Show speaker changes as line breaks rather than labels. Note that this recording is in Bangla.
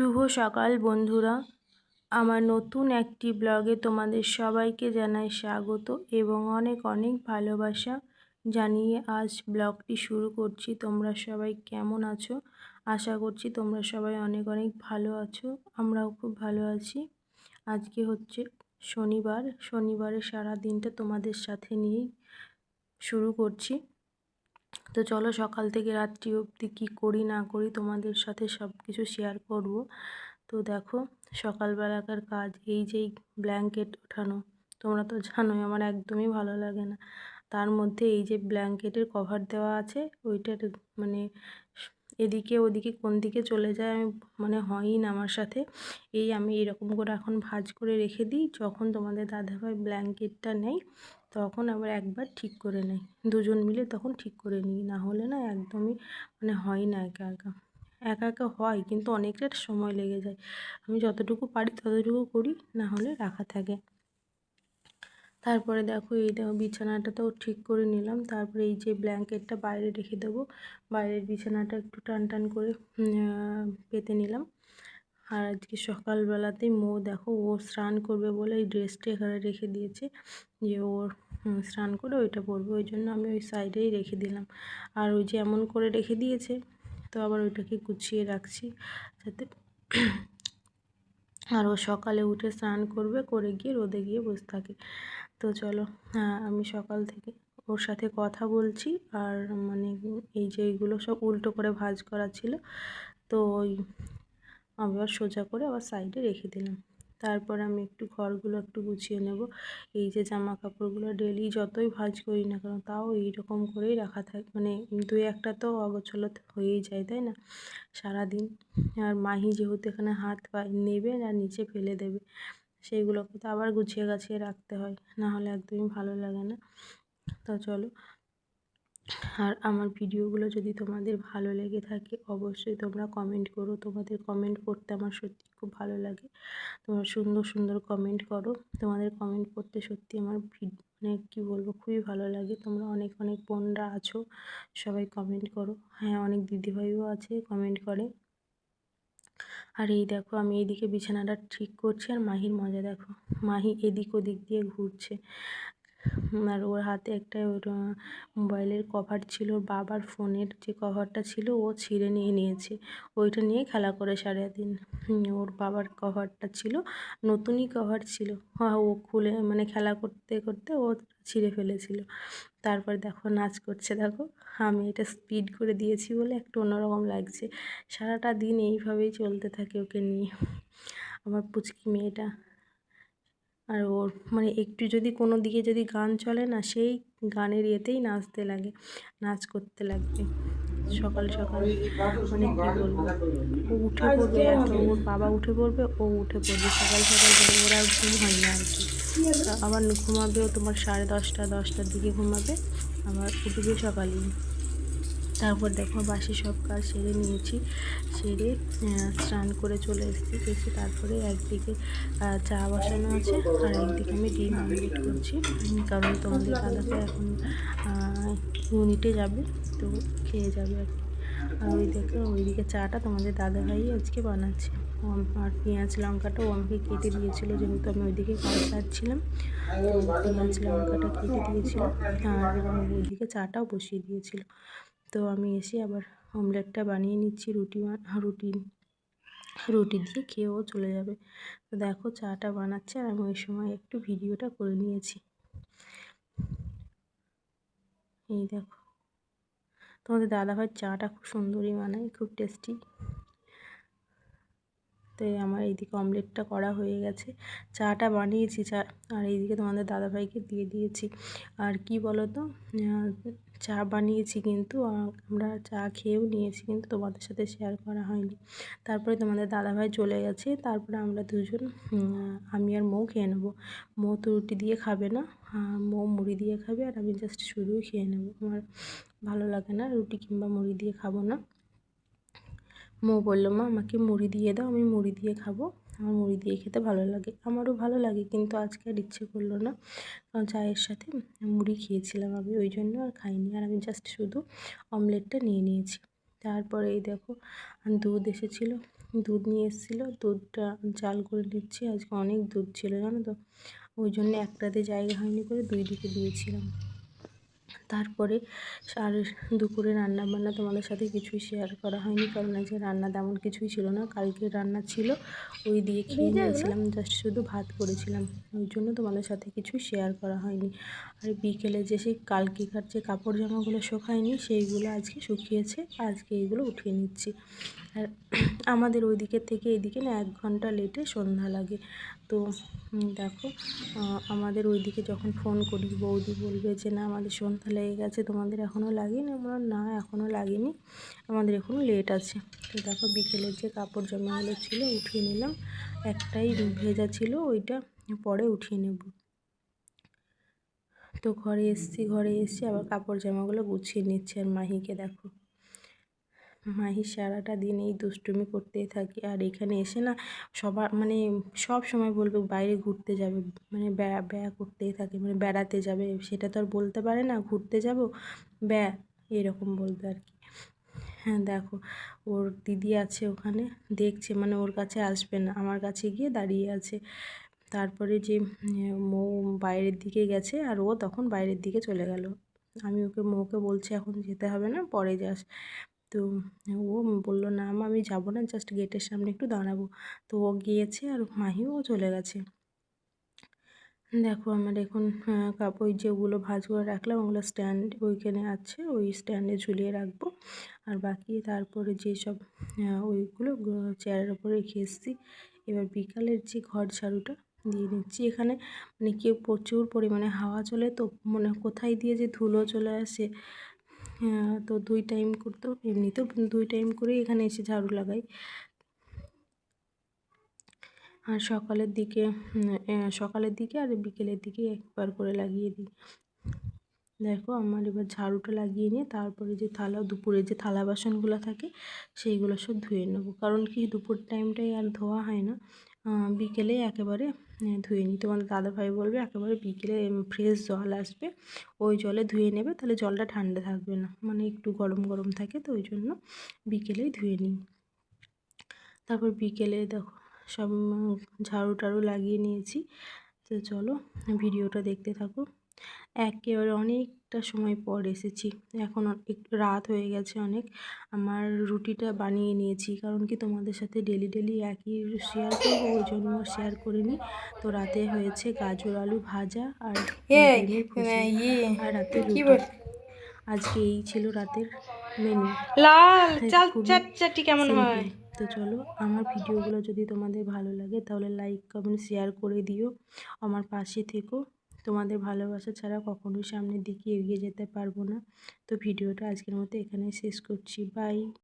শুভ সকাল, বন্ধুরা। আমার নতুন একটি ব্লগে তোমাদের সবাইকে জানাই স্বাগত এবং অনেক অনেক ভালোবাসা জানিয়ে আজ ব্লগটি শুরু করছি। তোমরা সবাই কেমন আছো? আশা করছি তোমরা সবাই অনেক অনেক ভালো আছো। আমরাও খুব ভালো আছি। আজকে হচ্ছে শনিবার। শনিবারের সারা দিনটা তোমাদের সাথে নিয়েই শুরু করছি। তো চলো সকাল থেকে রাত্রি অবধি কী করি না করি তোমাদের সাথে সব কিছু শেয়ার করব। তো দেখো, সকালবেলাকার কাজ, এই যেই ব্ল্যাঙ্কেট ওঠানো, তোমরা তো জানোই আমার একদমই ভালো লাগে না। তার মধ্যে এই যে ব্ল্যাঙ্কেটের কভার দেওয়া আছে, ওইটার মানে এদিকে ওদিকে কোন দিকে চলে যায় আমি মানে হয়ই না আমার সাথে। এই আমি এরকম করে এখন ভাজ করে রেখে দিই, যখন তোমাদের দাদাভাই ব্ল্যাঙ্কেটটা নেই তখন আবার একবার ঠিক করে নেয় দুজন মিলে তখন ঠিক করে নিই, না হলে না একদমই মানে হয় না একা একা। একা একা হয়, কিন্তু অনেকটা সময় লেগে যায়। আমি যতটুকু পারি ততটুকু করি, না হলে রাখা থাকে। তারপরে দেখো এই দেখো বিছানাটা তো ঠিক করে নিলাম। তারপরে এই যে ব্ল্যাঙ্কেটটা বাইরে রেখে দেবো। বাইরের বিছানাটা একটু টান টান করে পেতে নিলাম। আর আজকে সকালবেলাতেই মো দেখো, ও স্নান করবে বলে এই ড্রেসটা এখানে রেখে দিয়েছে। যে ওর স্নান করে ওইটা পরবে, ওই জন্য আমি ওই সাইডেই রেখে দিলাম। আর ওই যে এমন করে রেখে দিয়েছে, তো আবার ওইটাকে গুছিয়ে রাখছি যাতে আর ও সকালে উঠে স্নান করবে, করে গিয়ে রোদে গিয়ে বসে থাকে। তো চলো আমি সকাল থেকে ওর সাথে কথা বলছি, আর মানে এই যে এইগুলো সব উল্টো করে ভাজ করা ছিল, তো ওই আবার সোজা করে আবার সাইডে রেখে দিলাম। তারপর আমি একটু ঘরগুলো একটু গুছিয়ে নেব। এই যে জামা কাপড়গুলো ডেলি যতই ভাজ করি না কেন, তাও এইরকম করেই রাখা থাকে মানে দুই একটা তো অগোছলো হয়েই যায়, তাই না? সারাদিন আর মাহি যেহেতু এখানে হাত পা নেবে আর নিচে ফেলে দেবে, সেইগুলোকে তো আবার গুছিয়ে গাছিয়ে রাখতে হয়, না হলে একদমই ভালো লাগে না। তো চলো আর আমার ভিডিওগুলো যদি তোমাদের ভালো লেগে থাকে, অবশ্যই তোমরা কমেন্ট করো। তোমাদের কমেন্ট করতে আমার সত্যি খুব ভালো লাগে। তোমরা সুন্দর সুন্দর কমেন্ট করো। তোমাদের কমেন্ট করতে সত্যি আমার মানে কী বলব, খুবই ভালো লাগে। তোমরা অনেক অনেক বোনরা আছো, সবাই কমেন্ট করো। হ্যাঁ অনেক দিদিভাইও আছে কমেন্ট করে। আর এই দেখো, আমি এইদিকে বিছানাটা ঠিক করছি, আর মাহির মজা দেখো। মাহি এদিক ওদিক দিয়ে ঘুরছে। আর ওর হাতে একটা মোবাইলের কভার ছিল বাবার ফোনের যে কভারটা ছিল, ও ছিঁড়ে নিয়ে নিয়েছে। ওইটা নিয়ে খেলা করে সারাদিন ওর বাবার কভারটা ছিল, নতুনই কভার ছিল। হ্যাঁ ও খুলে মানে খেলা করতে করতে ও ছিঁড়ে ফেলেছিল। তারপর দেখো, নাচ করছে, দেখো। আমি এটা স্পিড করে দিয়েছি বলে একটু অন্যরকম লাগছে। সারাটা দিন এইভাবেই চলতে থাকে ওকে নিয়ে। আমার পুচকি মেয়েটা। আর ওর মানে একটু যদি কোনো দিকে যদি গান চলে না, সেই গানের ইয়েতেই নাচতে লাগে, নাচ করতে লাগবে। সকাল সকাল। মানে কী বলব? ও উঠে পড়বে এত, ওর বাবা উঠে পড়বে, ও উঠে পড়বে। সকাল সকাল করে ওরা ঘুম হয় না আর কি। আবার ঘুমাবেও তোমার সাড়ে দশটা, দশটার দিকে ঘুমাবে। আবার উঠবে সকালেই। তারপর দেখো বাসি সব কাজ সেরে নিয়েছি, সেরে স্নান করে চলে এসেছি, এসে তারপরে একদিকে চা বসানো আছে আর একদিকে আমি ডিম আমলেট করছি। কারণ তোমাদের দাদাকে এখন ইউনিটে যাবে, তো খেয়ে যাবে আর কি। আর ওই দেখো, ওইদিকে চাটা তোমাদের দাদাভাই আজকে বানাচ্ছে। আর পেঁয়াজ লঙ্কাটা ও আমাকে কেটে দিয়েছিলো, যেহেতু আমি ওইদিকে কাজ সারছিলাম তো পেঁয়াজ লঙ্কাটা কেটে দিয়েছিল, আর ওইদিকে চাটাও বসিয়ে দিয়েছিল। তো আমি এসে আবার অমলেটটা বানিয়ে নিচ্ছি, রুটি রুটি রুটি দিয়ে খেয়েও চলে যাবে। তো দেখো চাটা বানাচ্ছে আর আমি ওই সময় একটু ভিডিওটা করে নিয়েছি। এই দেখো। তোমাদের দাদাভাই চাটা খুব সুন্দরই বানায়, খুব টেস্টি তো আমার এইদিকে অমলেটটা করা হয়ে গেছে। চাটা বানিয়েছি, চা আর এইদিকে তোমাদের দাদাভাইকে দিয়ে দিয়েছি। আর কি বলো তো চা বানিয়েছি কিন্তু আমরা চা খেয়েও নিয়েছি কিন্তু তোমাদের সাথে শেয়ার করা হয়নি। তারপরে তোমাদের দাদাভাই চলে গেছে, তারপরে আমরা দুজন আমি আর মৌ খেয়ে নেব। মৌ তো রুটি দিয়ে খাবে না মৌ মুড়ি দিয়ে খাবে, আর আমি জাস্ট শুধুই খেয়ে নেব। আমার ভালো লাগে না রুটি কিংবা মুড়ি দিয়ে খাব না। মৌ বলল, মা, আমাকে মুড়ি দিয়ে দাও, আমি মুড়ি দিয়ে খাব। আমার মুড়ি দিয়ে খেতে ভালো লাগে। আমারও ভালো লাগে, কিন্তু আজকে আর ইচ্ছে করল না। কারণ চায়ের সাথে মুড়ি খেয়েছিলাম আমি, ওই জন্য আর খাইনি। আর আমি জাস্ট শুধু অমলেটটা নিয়ে নিয়েছি। তারপরে এই দেখো, দুধ এসেছিল, দুধ নিয়ে এসেছিল, দুধটা জাল করে নিচ্ছি। আজকে অনেক দুধ ছিল, জানো তো? ওই জন্য একটাতে জায়গা হয়নি করে দুই দিকে দিয়েছিলাম। তারপরে আর দুপুরে রান্না বান্না তোমাদের সাথে কিছুই শেয়ার করা হয়নি কারণ আজকে রান্না তেমন কিছুই ছিল না কালকে রান্না ছিল ওই দিয়ে খেয়ে নিয়েছিলাম জাস্ট শুধু ভাত করেছিলাম ওই জন্য তোমাদের সাথে কিছু শেয়ার করা হয়নি। আর বিকেলে যে সেই কালকেকার যে কাপড় জামাগুলো শুকায়নি সেইগুলো আজকে শুকিয়েছে আজকে এইগুলো উঠিয়ে নিচ্ছি। আর আমাদের ওই দিকের থেকে এদিকে না এক ঘণ্টা লেটে সন্ধ্যা লাগে। তো দেখো আমাদের ওই দিকে যখন ফোন করি, বৌদি বলবে যে, না, আমাদের সন্ধ্যা লেগে গেছে, তোমাদের এখনও লাগেনি? আমরা না এখনও লাগেনি, আমাদের এখনও লেট আছে। তো দেখো, বিকেলের যে কাপড় জামাগুলো ছিল, উঠিয়ে নিলাম। একটাই ভেজা ছিল, ওইটা পরে উঠিয়ে নেব। তো ঘরে এসছি ঘরে এসছি আবার কাপড় জামাগুলো গুছিয়ে নিচ্ছে আর মাহিকে, দেখো। মাহি সারাটা দিন এই দুষ্টুমি করতেই থাকে। আর এখানে এসে না সবার মানে সব সময় বলবে বাইরে ঘুরতে যাবে মানে ব্যা ব্যা করতেই থাকে মানে বেড়াতে যাবে। সেটা তো আর বলতে পারে না, ঘুরতে যাব? ব্যা, এরকম বলবে আর কি। হ্যাঁ দেখো, ওর দিদি আছে ওখানে, দেখছে মানে ওর কাছে আসবে না, আমার কাছে গিয়ে দাঁড়িয়ে আছে। তারপরে যে, মৌ বাইরের দিকে গেছে, আর ও তখন বাইরের দিকে চলে গেল। আমি ওকে মৌকে বলছি, এখন যেতে হবে না, পরে যাস। তো ও বলল, না আমি যাব না জাস্ট গেটের সামনে একটু দাঁড়াবো। তো ও গিয়েছে আর মাহিও চলে গেছে। দেখো আমার এখন কাপড় যেগুলো ভাজ করে রাখলাম, ওগুলো স্ট্যান্ড ওইখানে আছে, ওই স্ট্যান্ডে ঝুলিয়ে রাখব। আর বাকি তারপরে যেসব ওইগুলো চেয়ারের ওপরে রেখে এসেছি। এবার বিকালের যে ঘর ঝাড়ুটা দিয়ে নিচ্ছি। এখানে মানে কেউ প্রচুর পরিমাণে হাওয়া চলে, তো মানে কোথায় দিয়ে যে ধুলো চলে আসে তো দুই টাইম করতেও এমনিতেও দুই টাইম করেই এখানে এসে ঝাড়ু লাগাই। আর সকালের দিকে সকালের দিকে আর বিকেলের দিকে একবার করে লাগিয়ে দিই। দেখো, আমার এবার ঝাড়ুটা লাগিয়ে নিয়ে তারপরে যে থালা, দুপুরে যে থালা বাসনগুলো থাকে, সেইগুলো সব ধুয়ে নেব। কারণ কি, দুপুর টাইমটাই আর ধোয়া হয় না। বিকেলে একেবারে ধুয়ে নিই। তোমাদের দাদাভাই বলবে একেবারে বিকেলে ফ্রেশ জল আসবে। ওই জলে ধুয়ে নেবে, তাহলে জলটা ঠান্ডা থাকবে না। মানে একটু গরম গরম থাকে তো, ওই জন্য বিকেলেই ধুয়ে নিই। তারপর বিকেলে দেখো, সব ঝাড়ু টাড়ু লাগিয়ে নিয়েছি। তো চলো, ভিডিওটা দেখতে থাকো। একেবারে অনেকটা সময় পর এসেছি। এখন একটু রাত হয়ে গেছে অনেক। আমার রুটিটা বানিয়ে নিয়েছি। কারণ কি তোমাদের সাথে ডেলি ডেলি একই শেয়ার করব ওই জন্য শেয়ার করিনি। তো রাতে হয়েছে গাজর আলু ভাজা আর ইয়ে, আর রাতে আজকে এই ছিল রাতের মেনু লাল চাটচাটি কেমন হয়? তো চলো আমার ভিডিওগুলো যদি তোমাদের ভালো লাগে তাহলে লাইক কমেন্ট শেয়ার করে দিও। আমার পাশে থেকো। তোমাদের ভালোবাসা ছাড়া কখনোই সামনের দিকে এগিয়ে যেতে পারব না। তো ভিডিওটা আজকের মতো এখানেই শেষ করছি। বাই